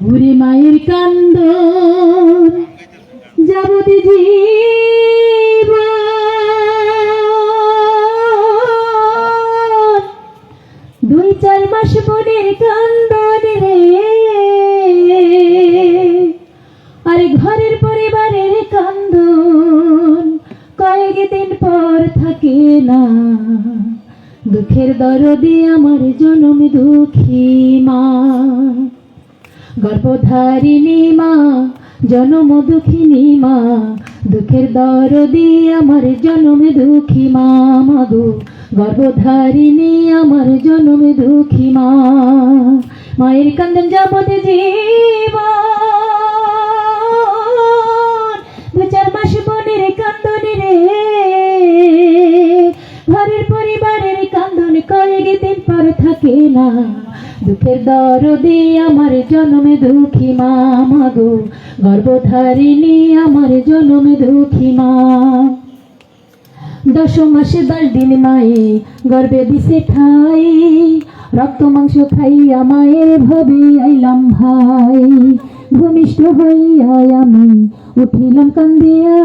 ওরে মায়ের কান্দ যাবতে জীব দুই চার মাস বোনের কান্দ আরে ঘরের পরিবারের কান্দন। কয়েকদিন পর থাকে না। দুঃখের দরদি আমার জনম দুঃখী মা। গর্ভধারিণী মা জনম দুঃখিনী মা, দুঃখের দরদি আমার জনমে দুঃখী মা মাগো গর্ভধারিণী আমার জনমে দুঃখী মা। মায়ের কান্দন যাবতে জীব থাকে না দুঃখের দরদি আমার জন্মে দুঃখী মা মাগো গর্ভধারিণী আমার জন্মে দুঃখী মা। দশ মাসে দশ দিন মায়ে গর্বে দিছে ঠাই। রক্ত মাংস খাইয়া মায়ের ভবে আইলাম ভাই। ভূমিষ্ঠ হইয়া আমি উঠিলাম কান্দিয়া।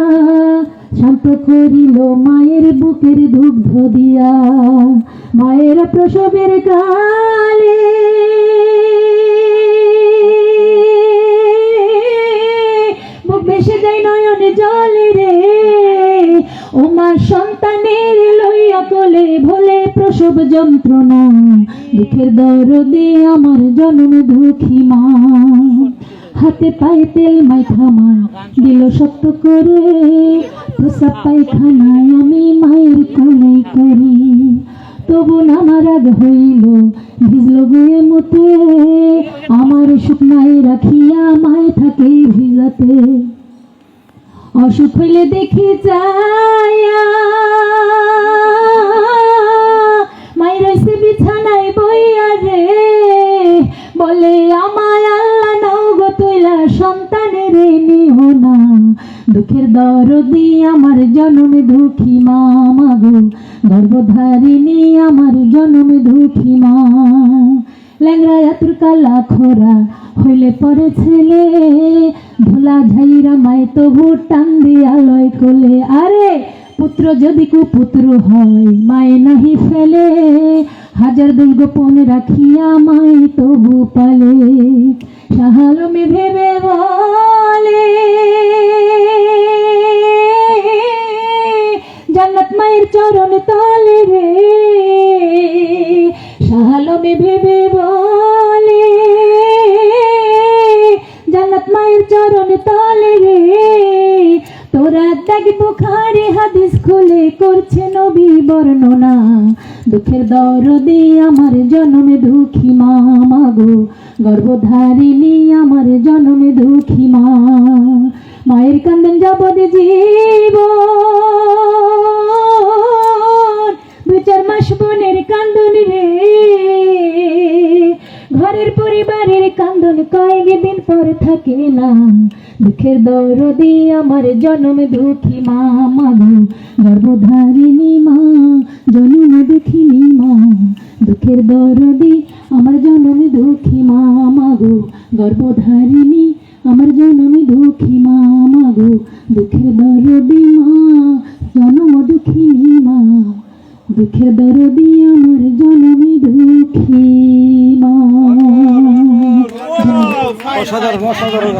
শান্ত করিল মায়ের বুকের দুগ্ধ দিয়া। মায়ের প্রসবের নয়নে জলে রে। ও মা সন্তানের লইয়া কোলে ভোলে প্রসব যন্ত্রণা। দুঃখের দরদে আমার জন্ম দুঃখী মা। হাতে পায়ে তেল মাইখা মা দিল শক্ত করে। প্রসাব পায়খানায় আমি মায়ের কোলে করি। তবু নামার আগ হইল, ভিজল গুয়ে মতে। আমার শুকনায় রাখিয়া মায় থাকে ভিজাতে। অসুখ হইলে দেখি যায়া। মাই রইছে বিছানায় বইয়া রে। বলে, আমায় আল্লাহ নাও গো তুইলা সন্তানের নিও না। দুঃখের দরদি আমার জন্মে দুঃখী মা মাগো গর্ভধারিণী আমার জন্মে দুঃখী মা ল্যাংরা এতুর কালা খোরা হইলে পরে ছেলে। ধুলা ঝাইরা মায় তবু টান দিয়া লয় কোলে আরে, পুত্র যদি কুপুত্র হয়, মায়ে নাহি ফেলে। হাজার দুই গোপন রাখিয়া মাই তবু পালে। সাহালমে ভেবে বলে, জান্নাত মায়ের চরণ তলে রে। সাহালমে ভেবে বলে, জান্নাত মায়ের চরণ তলে রে। তোরা দেখ বুখারি হাদিস খুলে করছে নবী বর্ণনা। দুঃখের দরদে আমার জন্মে দুঃখী মা মাগো গর্ভধারিণী আমার জন্মে দুঃখী মা। মায়ের কান্দন যাবদ জীব দু চার মাস বোনের কান্দন রে। ঘরের পরিবারের কান্দন কয়েকদিন পর থাকে না। দুঃখের দরদি আমার জন্ম দুঃখী মা মাগো গর্ভধারিণী মা, জন্ম দুঃখিনী মা। দুঃখের দরদি আমার জন্ম দুঃখী মা মাগো গর্ভধারিণী আমার জন্মে দুঃখী মা মাগো দুঃখের দরদি মা, জন্ম দুঃখিনী মা। দুঃখের দরদি আমার অসাধারণ অসাধারণ।